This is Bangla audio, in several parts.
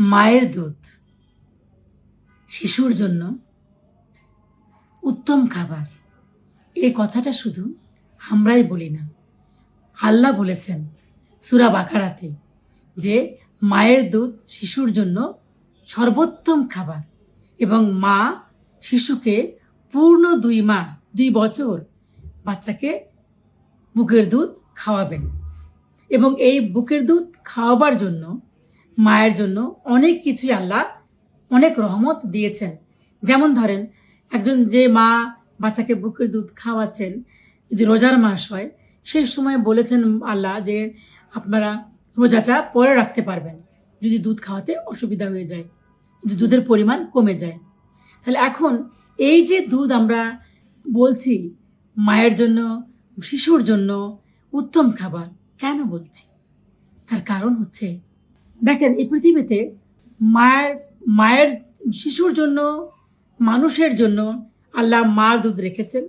মায়ের দুধ, শিশুর জন্য উত্তম খাবার। এই কথাটা শুধু আমরাই বলি না, আল্লাহ বলেছেন সুরা বাকারাতে যে মায়ের দুধ শিশুর জন্য সর্বোত্তম খাবার এবং মা শিশুকে পূর্ণ দুই মা, দুই বছর বাচ্চাকে বুকের দুধ খাওয়াবেন এবং এই বুকের দুধ খাওয়াবার জন্য মায়ের জন্য অনেক কিছুই আল্লাহ অনেক রহমত দিয়েছেন। যেমন ধরেন, একজন যে মা বাচ্চাকে বুকের দুধ খাওয়াচ্ছেন, যদি রোজার মাস হয় সেই সময় বলেছেন আল্লাহ যে আপনারা রোজাটা পরে রাখতে পারবেন। যদি দুধ খাওয়াতে অসুবিধা হয়ে যায়, যদি দুধের পরিমাণ কমে যায়। তাহলে এখন এই যে দুধ আমরা বলছি, মায়ের জন্য, শিশুর জন্য উত্তম খাবার, কেন বলছি? তার কারণ হচ্ছে দেখেন, এই পৃথিবীতে মায়ের মায়ের শিশুর জন্য, মানুষের জন্য আল্লাহ মার দুধ রেখেছেন।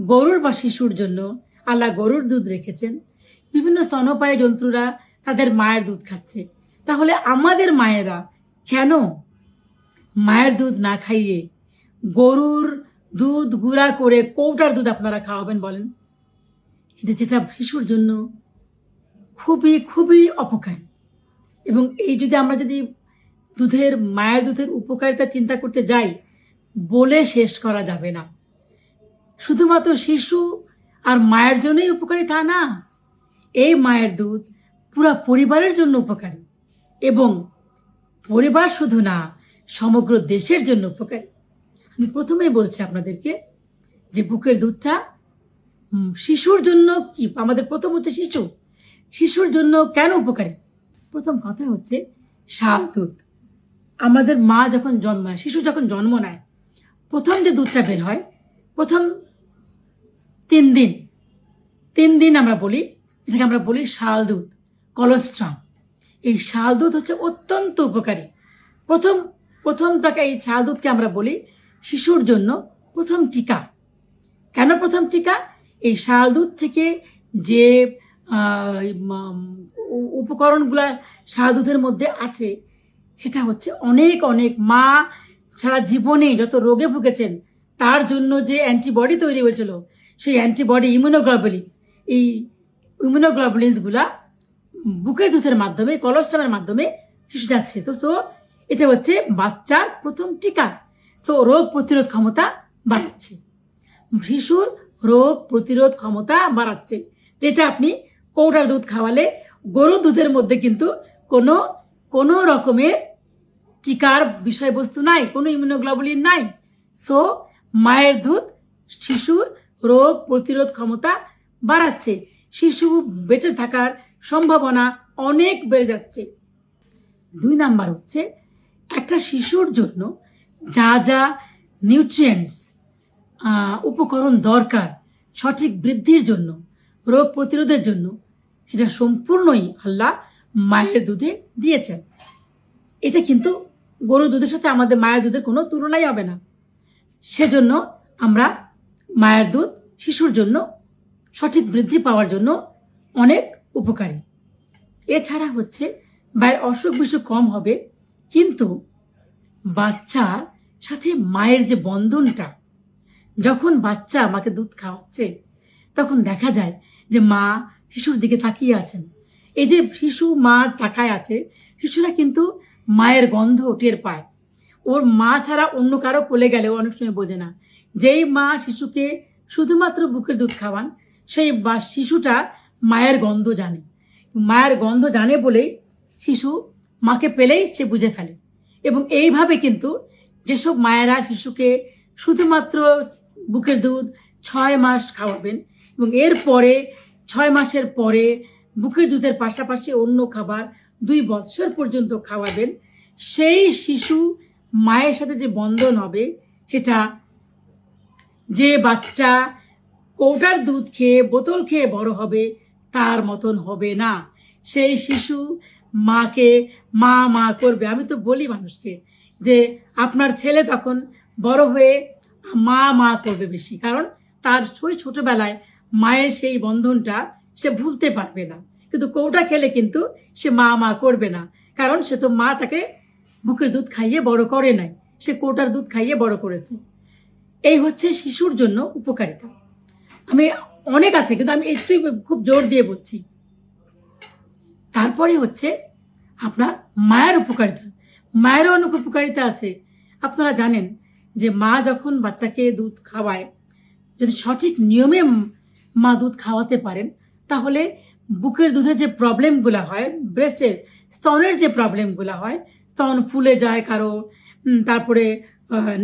গরুর বা শিশুর জন্য আল্লাহ গরুর দুধ রেখেছেন। বিভিন্ন স্তনপায়ী জন্তুরা তাদের মায়ের দুধ খাচ্ছে। তাহলে আমাদের মায়েরা কেন মায়ের দুধ না খাইয়ে গরুর দুধ গুঁড়া করে কৌটার দুধ আপনারা খাওয়াবেন বলেন? যেটা শিশুর জন্য খুবই খুবই অপকারী। এবং এই যদি আমরা যদি দুধের, মায়ের দুধের উপকারিতা চিন্তা করতে যাই, বলে শেষ করা যাবে না। শুধুমাত্র শিশু আর মায়ের জন্যই উপকারী তা না, এই মায়ের দুধ পুরো পরিবারের জন্য উপকারী এবং পরিবার শুধু না, সমগ্র দেশের জন্য উপকারী। আমি প্রথমেই বলছি আপনাদেরকে যে বুকের দুধটা শিশুর জন্য কি? আমাদের প্রথম হচ্ছে শিশু। শিশুর জন্য কেন উপকারী? প্রথম কথা হচ্ছে শাল দুধ আমাদের মা যখন জন্মায়, শিশু যখন জন্ম নেয়, প্রথম যে দুধটা বের হয়, প্রথম তিন দিন তিন দিন আমরা বলি, এটাকে আমরা বলি শাল দুধ কলস্ট্রাম এই শাল দুধ হচ্ছে অত্যন্ত উপকারী। প্রথম প্রথমটাকে এই শাল দুধকে আমরা বলি শিশুর জন্য প্রথম টিকা। কেন প্রথম টিকা? এই শাল দুধ থেকে যে উপকরণগুলা দুধের মধ্যে আছে। সেটা হচ্ছে অনেক অনেক। মা সারা জীবনে যত রোগে ভুগেছেন, তার জন্য যে অ্যান্টিবডি তৈরি হয়েছিল, সেই অ্যান্টিবডি ইমিউনোগ্লোবুলিনস এই ইমিউনোগ্লোবুলিনসগুলা বুকের দুধের মাধ্যমে কলস্ট্রামের মাধ্যমে শিশু যাচ্ছে। তো সো এটা হচ্ছে বাচ্চার প্রথম টিকা। সো রোগ প্রতিরোধ ক্ষমতা বাড়াচ্ছে। শিশুর রোগ প্রতিরোধ ক্ষমতা বাড়াচ্ছে। যেটা আপনি কৌটার দুধ খাওয়ালে গরুর দুধের মধ্যে কিন্তু কোনো কোনো রকমের টিকার বিষয়বস্তু নাই, কোনো ইমিউনোগ্লোবুলিন নাই। সো মায়ের দুধ শিশুর রোগ প্রতিরোধ ক্ষমতা বাড়াচ্ছে। শিশু বেঁচে থাকার সম্ভাবনা অনেক বেড়ে যাচ্ছে। দুই নাম্বার হচ্ছে, একটা শিশুর জন্য যা যা নিউট্রিয়েন্টস উপকরণ দরকার, সঠিক বৃদ্ধির জন্য, রোগ প্রতিরোধের জন্য সেটা সম্পূর্ণই আল্লাহ মায়ের দুধে দিয়েছেন। এটা কিন্তু গরুর দুধের সাথে আমাদের মায়ের দুধের কোনো তুলনাই হবে না। সেজন্য আমরা মায়ের দুধ শিশুর জন্য সঠিক বৃদ্ধি পাওয়ার জন্য অনেক উপকারী। এছাড়া হচ্ছে মায়ের অসুখ বিসুখ কম হবে, কিন্তু বাচ্চার সাথে মায়ের যে বন্ধনটা, যখন বাচ্চা আমাকে দুধ খাওয়াচ্ছে, তখন দেখা যায় যে মা শিশুর দিকে তাকিয়ে আছেন। এই যে শিশু মার তাকায় আছে শিশুরা কিন্তু মায়ের গন্ধ টের পায়। ওর মা ছাড়া অন্য কারও কোলে গেলেও অনেক সময় বোঝে না। যেই মা শিশুকে শুধুমাত্র বুকের দুধ খাওয়ান, সেই বা শিশুটা মায়ের গন্ধ জানে। মায়ের গন্ধ জানে বলেই শিশু মাকে পেলেই সে বুঝে ফেলে। এবং এইভাবে কিন্তু যেসব মায়েরা শিশুকে শুধুমাত্র বুকের দুধ ছয় মাস খাওয়াবেন এবং এর পরে ছয় মাসের পরে বুকের দুধের পাশাপাশি অন্য খাবার দুই বৎসর পর্যন্ত খাওয়াবেন। সেই শিশু মায়ের সাথে যে বন্ধন হবে, সেটা যে বাচ্চা কৌটার দুধ খেয়ে, বোতল খেয়ে বড় হবে, তার মতন হবে না। সেই শিশু মাকে মা মা করবে। আমি তো বলি মানুষকে যে আপনার ছেলে তখন বড় হয়ে মা মা করবে বেশি। কারণ তার ওই ছোটবেলায় মায়ের সেই বন্ধনটা সে ভুলতে পারবে না। কিন্তু কৌটা খেলে কিন্তু সে মা মা করবে না। কারণ সে তো মা তাকে বুকের দুধ খাইয়ে বড় করে নাই। সে কৌটার দুধ খাইয়ে বড় করেছে। এই হচ্ছে শিশুর জন্য উপকারিতা। আমি অনেক আছে, কিন্তু আমি একটুই খুব জোর দিয়ে বলছি। তারপরে হচ্ছে আপনার মায়ের উপকারিতা। মায়েরও অনেক উপকারিতা আছে। আপনারা জানেন যে মা যখন বাচ্চাকে দুধ খাওয়ায়, যদি সঠিক নিয়মে মা দুধ খাওয়াতে পারেন, তাহলে বুকের দুধের যে প্রবলেমগুলো হয় ব্রেস্টের স্তনের যে প্রবলেমগুলো হয়, স্তন ফুলে যায় কারও তারপরে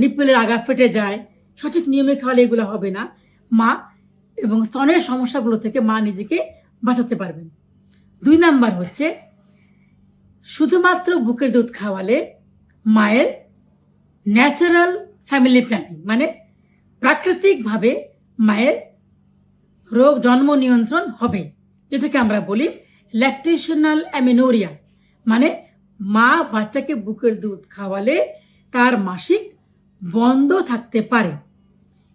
নিপেলের আগা ফেটে যায়, সঠিক নিয়মে খাওয়ালে এগুলো হবে না। মা এবং স্তনের সমস্যাগুলো থেকে মা নিজেকে বাঁচাতে পারবেন। দুই নাম্বার হচ্ছে, শুধুমাত্র বুকের দুধ খাওয়ালে মায়ের ন্যাচারাল ফ্যামিলি প্ল্যানিং মানে প্রাকৃতিকভাবে মায়ের রোগ জন্ম নিয়ন্ত্রণ হবে, যেটাকে আমরা বলি ল্যাকটেশনাল অ্যামিনোরিয়া মানে মা বাচ্চাকে বুকের দুধ খাওয়ালে তার মাসিক বন্ধ থাকতে পারে।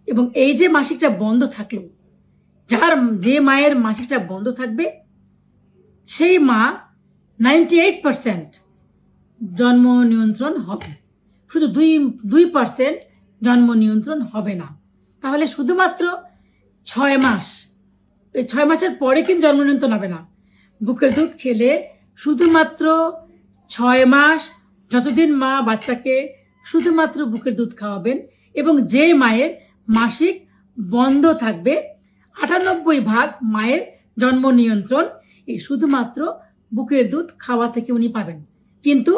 এবং এই যে মাসিকটা বন্ধ থাকল, যার যে মায়ের মাসিকটা বন্ধ থাকবে, সেই মা নাইনটি এইট পার্সেন্ট জন্ম নিয়ন্ত্রণ হবে। শুধু দুই দুই পার্সেন্ট জন্ম নিয়ন্ত্রণ হবে না। তাহলে শুধুমাত্র ছয় মাস এই ছয় মাসের পরে কিন্তু জন্ম নিয়ন্ত্রণ হবে না। বুকের দুধ খেলে শুধুমাত্র ছয় মাস যতদিন মা বাচ্চাকে শুধুমাত্র বুকের দুধ খাওয়াবেন এবং যে মায়ের মাসিক বন্ধ থাকবে, আটানব্বই ভাগ মায়ের জন্ম নিয়ন্ত্রণ এই শুধুমাত্র বুকের দুধ খাওয়া থেকে উনি পাবেন। কিন্তু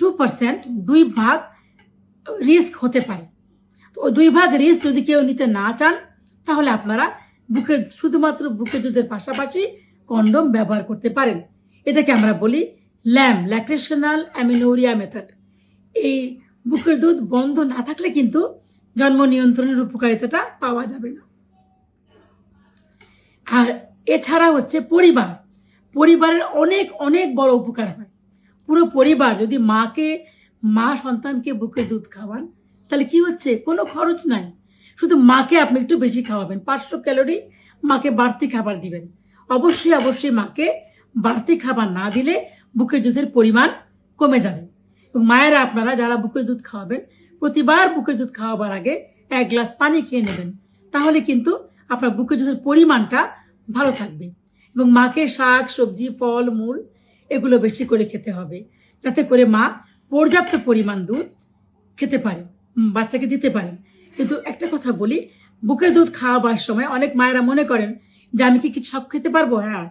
টু পার্সেন্ট দুই ভাগ রিস্ক হতে পারে। তো দুই ভাগ রিস্ক যদি কেউ নিতে না চান, তাহলে আপনারা বুকের শুধুমাত্র বুকের দুধের পাশাপাশি কন্ডম ব্যবহার করতে পারেন। এটাকে আমরা বলি ল্যাম ল্যাকটেশনাল অ্যামিনোরিয়া মেথড এই বুকের দুধ বন্ধ না থাকলে কিন্তু জন্ম নিয়ন্ত্রণের উপকারিতাটা পাওয়া যাবে না। আর এছাড়া হচ্ছে পরিবার। পরিবারের অনেক অনেক বড় উপকার হয়। পুরো পরিবার যদি মাকে, মা সন্তানকে বুকে দুধ খাওয়ান, তাহলে কি হচ্ছে? কোনো খরচ নাই। শুধু মাকে আপনি একটু বেশি খাওয়াবেন। পাঁচশো ক্যালোরি মাকে বাড়তি খাবার দিবেন। অবশ্যই অবশ্যই মাকে বাড়তি খাবার না দিলে বুকের দুধের পরিমাণ কমে যাবে। এবং মায়েরা, আপনারা যারা বুকের দুধ খাওয়াবেন, প্রতিবার বুকের দুধ খাওয়াবার আগে এক গ্লাস পানি খেয়ে নেবেন। তাহলে কিন্তু আপনার বুকের দুধের পরিমাণটা ভালো থাকবে। এবং মাকে শাক, সবজি, ফল, মূল এগুলো বেশি করে খেতে হবে। যাতে করে মা পর্যাপ্ত পরিমাণ দুধ খেতে পারে বাচ্চাকে দিতে পারেন কিন্তু একটা কথা বলি, বুকের দুধ খাওয়াবার সময় অনেক মায়েরা মনে করেন যে আমি কি কিছু সব খেতে পারব? হ্যাঁ।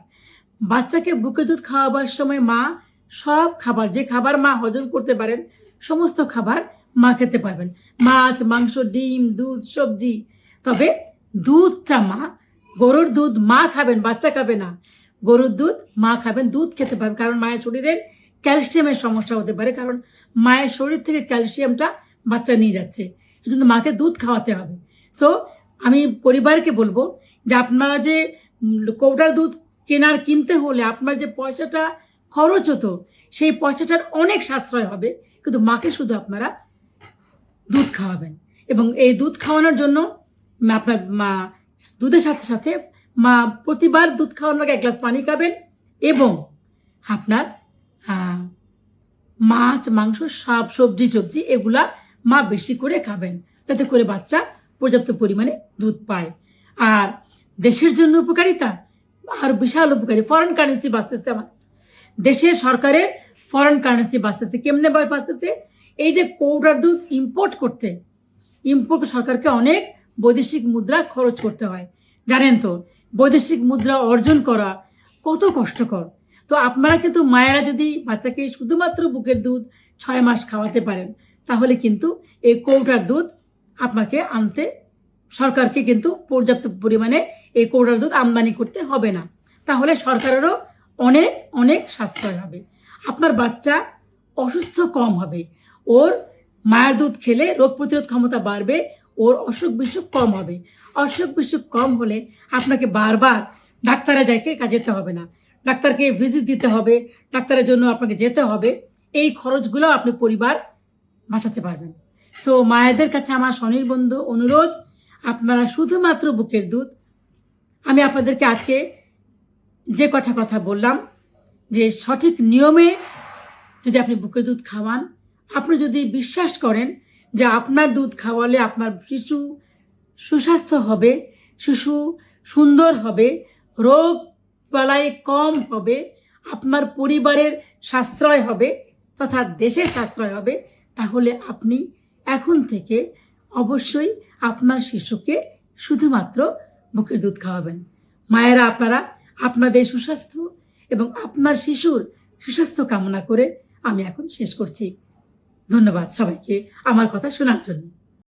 বাচ্চাকে বুকের দুধ খাওয়াবার সময় মা সব খাবার, যে খাবার মা হজম করতে পারেন, সমস্ত খাবার মা খেতে পারবেন। মাছ, মাংস, ডিম, দুধ, সবজি। তবে দুধটা মা, গরুর দুধ মা খাবেন, বাচ্চা খাবে না। গরুর দুধ মা খাবেন, দুধ খেতে পারেন কারণ মায়ের শরীরের ক্যালসিয়ামের সমস্যা হতে পারে, কারণ মায়ের শরীর থেকে ক্যালসিয়ামটা বাচ্চা নিয়ে যাচ্ছে। সেজন্য মাকে দুধ খাওয়াতে হবে। সো আমি পরিবারকে বলব যে আপনারা যে কৌটার দুধ কেনার কিনতে হলে আপনার যে পয়সাটা খরচ হতো, সেই পয়সাটার অনেক সাশ্রয় হবে, কিন্তু মাকে শুধু আপনারা দুধ খাওয়াবেন। এবং এই দুধ খাওয়ানোর জন্য আপনার মা দুধের সাথে সাথে মা প্রতিবার দুধ খাওয়ানোর আগে এক গ্লাস পানি খাবেন এবং আপনার মাছ, মাংস সব সবজি সবজি এগুলা মা বেশি করে খাবেন। যাতে করে বাচ্চা পর্যাপ্ত পরিমাণে দুধ পায়। আর দেশের জন্য উপকারিতা? আর বিশাল উপকারী। ফরেন কারেন্সি বাঁচতেছে আমার। দেশের সরকারের ফরেন কারেন্সি বাঁচতেছে। কেমনে বাঁচতেছে? এই যে কৌটার দুধ ইম্পোর্ট করতে। ইম্পোর্ট সরকারকে অনেক বৈদেশিক মুদ্রা খরচ করতে হয়। জানেন তো, বৈদেশিক মুদ্রা অর্জন করা কত কষ্টকর। তো আপনারা কিন্তু মায়েরা যদি বাচ্চাকে শুধুমাত্র বুকের দুধ ছয় মাস খাওয়াতে পারেন তাহলে কিন্তু এই কৌটার দুধ আপনাকে আনতে, সরকারকে কিন্তু পর্যাপ্ত পরিমাণে এই কৌটার দুধ আমদানি করতে হবে না। তাহলে সরকারেরও অনেক অনেক সাশ্রয় হবে। আপনার বাচ্চা অসুস্থ কম হবে। ওর মায়ের দুধ খেলে রোগ প্রতিরোধ ক্ষমতা বাড়বে, ওর অসুখ বিসুখ কম হবে। অসুখ বিসুখ কম হলে আপনাকে বারবার ডাক্তারে যাইকে যেতে হবে না। ডাক্তারকে ভিজিট দিতে হবে, ডাক্তারের জন্য আপনাকে যেতে হবে। এই খরচগুলো আপনি পরিবার বাঁচাতে পারবেন। সো মায়েদের কাছে আমার স্বনির্বন্ধ অনুরোধ, আপনারা শুধুমাত্র বুকের দুধ। আমি আপনাদেরকে আজকে যে কথা কথা বললাম, যে সঠিক নিয়মে যদি আপনি বুকের দুধ খাওয়ান, আপনি যদি বিশ্বাস করেন যে আপনার দুধ খাওয়ালে আপনার শিশু সুস্বাস্থ্য হবে, শিশু সুন্দর হবে রোগ বালাই কম হবে, আপনার পরিবারের সাশ্রয় হবে, তথা দেশের সাশ্রয় হবে তাহলে আপনি এখন থেকে অবশ্যই আপনার শিশুকে শুধুমাত্র বুকের দুধ খাওয়াবেন। মায়েরা, আপনারা আপনাদের সুস্বাস্থ্য এবং আপনার শিশুর সুস্বাস্থ্য কামনা করে আমি এখন শেষ করছি। ধন্যবাদ সবাইকে আমার কথা শোনার জন্য।